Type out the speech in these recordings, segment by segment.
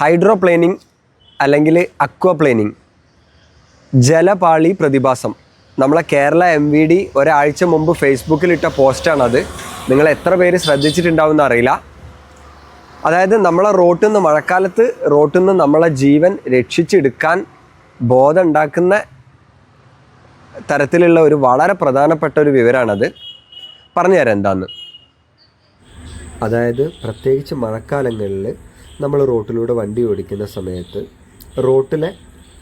ഹൈഡ്രോപ്ലേനിങ് അല്ലെങ്കിൽ അക്വപ്ലേനിങ് ജലപാളി പ്രതിഭാസം. നമ്മളെ കേരള എം വി ഡി ഒരാഴ്ച മുമ്പ് ഫേസ്ബുക്കിലിട്ട പോസ്റ്റാണത്. നിങ്ങൾ എത്ര പേര് ശ്രദ്ധിച്ചിട്ടുണ്ടാവും എന്നറിയില്ല അതായത് നമ്മളെ റോട്ടിൽ നിന്ന് മഴക്കാലത്ത് റോട്ടിൽ നിന്ന് നമ്മളെ ജീവൻ രക്ഷിച്ചെടുക്കാൻ ബോധം ഉണ്ടാക്കുന്ന തരത്തിലുള്ള ഒരു വളരെ പ്രധാനപ്പെട്ട ഒരു വിവരമാണത് പറഞ്ഞുതരാം എന്താന്ന്. അതായത് പ്രത്യേകിച്ച് മഴക്കാലങ്ങളിൽ നമ്മൾ റോട്ടിലൂടെ വണ്ടി ഓടിക്കുന്ന സമയത്ത് റോട്ടിലെ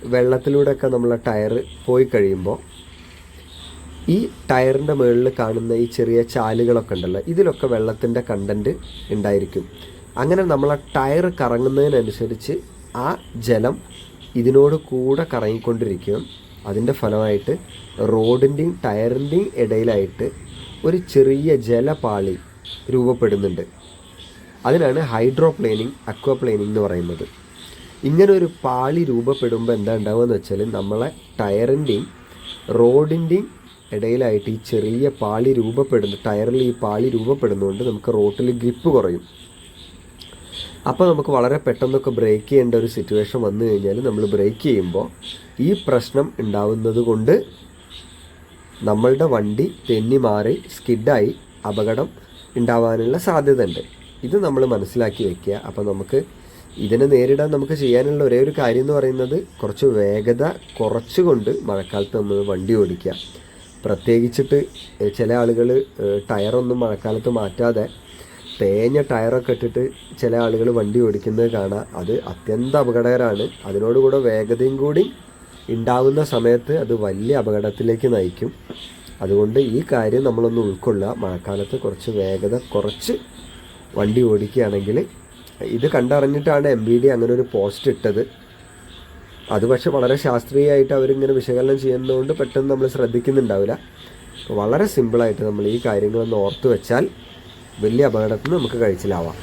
വെള്ളത്തിലൂടെയൊക്കെ നമ്മൾ ടയർ പോയി കഴിയുമ്പോൾ ഈ ടയറിന്റെ മുകളിൽ കാണുന്ന ഈ ചെറിയ ചാലുകളൊക്കെ ഉണ്ടല്ലോ ഇതിലൊക്കെ വെള്ളത്തിന്റെ കണ്ടന്റ് ഉണ്ടായിരിക്കും. അങ്ങനെ നമ്മളെ ടയർ കറങ്ങുന്നതിനനുസരിച്ച് ആ ജലം ഇതിനോട് കൂടെ കറങ്ങിക്കൊണ്ടിരിക്കും. അതിന്റെ ഫലമായിട്ട് റോഡിന്റെയും ടയറിന്റെയും ഇടയിലായിട്ട് ഒരു ചെറിയ ജലപാളി രൂപപ്പെടുന്നുണ്ട്. അതിനാണ് ഹൈഡ്രോപ്ലേനിങ് അക്വപ്ലേനിങ് എന്ന് പറയുന്നത്. ഇങ്ങനെ ഒരു പാളി രൂപപ്പെടുമ്പോൾ എന്താ ഉണ്ടാവുക വെച്ചാൽ നമ്മളെ ടയറിന്റെയും റോഡിന്റെയും ഇടയിലായിട്ട് ഈ ചെറിയ പാളി രൂപപ്പെടുന്നു ടയറിൽ ഈ പാളി രൂപപ്പെടുന്നതുകൊണ്ട് നമുക്ക് റോട്ടിൽ ഗ്രിപ്പ് കുറയും. അപ്പോൾ നമുക്ക് വളരെ പെട്ടെന്നൊക്കെ ബ്രേക്ക് ചെയ്യേണ്ട ഒരു സിറ്റുവേഷൻ വന്നു കഴിഞ്ഞാൽ നമ്മൾ ബ്രേക്ക് ചെയ്യുമ്പോൾ ഈ പ്രശ്നം ഉണ്ടാവുന്നത് കൊണ്ട് നമ്മളുടെ വണ്ടി തെന്നി മാറി സ്കിഡായി അപകടം ഉണ്ടാവാനുള്ള സാധ്യത ഉണ്ട് ഇത് നമ്മൾ മനസ്സിലാക്കി വെക്കുക. അപ്പോൾ നമുക്ക് ഇതിനെ നേരിടാൻ നമുക്ക് ചെയ്യാനുള്ള ഒരേ ഒരു കാര്യം എന്ന് പറയുന്നത് കുറച്ച് വേഗത കുറച്ചുകൊണ്ട് മഴക്കാലത്ത് നമ്മൾ വണ്ടി ഓടിക്കുക. പ്രത്യേകിച്ചിട്ട് ചില ആളുകൾ ടയറൊന്നും മഴക്കാലത്ത് മാറ്റാതെ തേഞ്ഞ ടയറൊക്കെ ഇട്ടിട്ട് ചില ആളുകൾ വണ്ടി ഓടിക്കുന്നത് കാണാം. അത് അത്യന്തം അപകടകരമാണ്. അതിനോടുകൂടെ വേഗതയും കൂടി ഉണ്ടാകുന്ന സമയത്ത് അത് വലിയ അപകടത്തിലേക്ക് നയിക്കും. അതുകൊണ്ട് ഈ കാര്യം നമ്മളൊന്ന് ഉൾക്കൊള്ളുക. മഴക്കാലത്ത് കുറച്ച് വേഗത കുറച്ച് വണ്ടി ഓടിക്കുകയാണെങ്കിൽ ഇത് കണ്ടറിഞ്ഞിട്ടാണ് എം ബി ഡി അങ്ങനെ ഒരു പോസ്റ്റ് ഇട്ടത്. അത് പക്ഷെ വളരെ ശാസ്ത്രീയമായിട്ട് അവരിങ്ങനെ വിശകലനം ചെയ്യുന്നതുകൊണ്ട് പെട്ടെന്ന് നമ്മൾ ശ്രദ്ധിക്കുന്നുണ്ടാവില്ല. വളരെ സിമ്പിളായിട്ട് നമ്മൾ ഈ കാര്യങ്ങളൊന്ന് ഓർത്ത് വെച്ചാൽ വലിയ അപകടത്തിൽ നമുക്ക് കഴിച്ചിലാവാം.